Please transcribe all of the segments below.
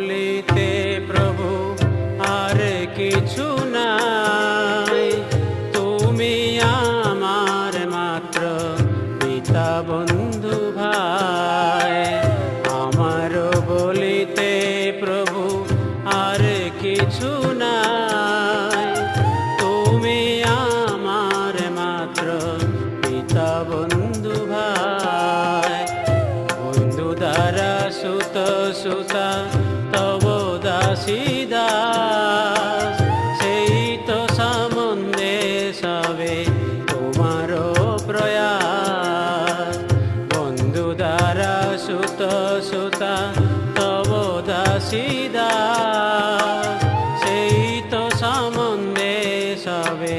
বলিতে প্রভু, আর কিছু নাই। তুমি আমার মাত্র পিতা বন্ধু ভাই। আমার বলিতে প্রভু, আর কিছু নাই। তুমি আমার মাত্র পিতা বন্ধু ভাই। সবে তোমারও প্রয়াস। বন্ধু দ্বারা সুত সুতা তব দাসিদা দাস। সেই তো সামন্দে সবে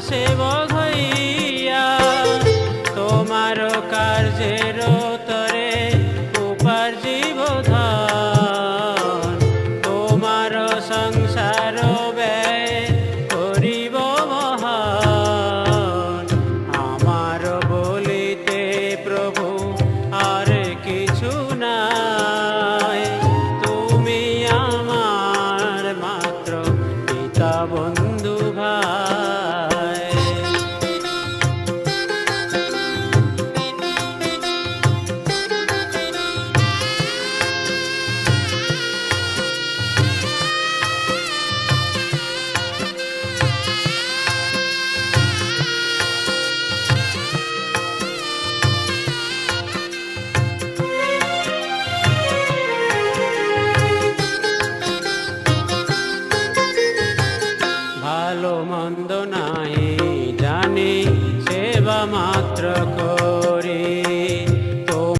সেবক হইয়া তোমার কার্যের তরে উপার্জিব ধন। তোমার সংসার ভালো মন্দ নাই জানি সেবা মাত্র করি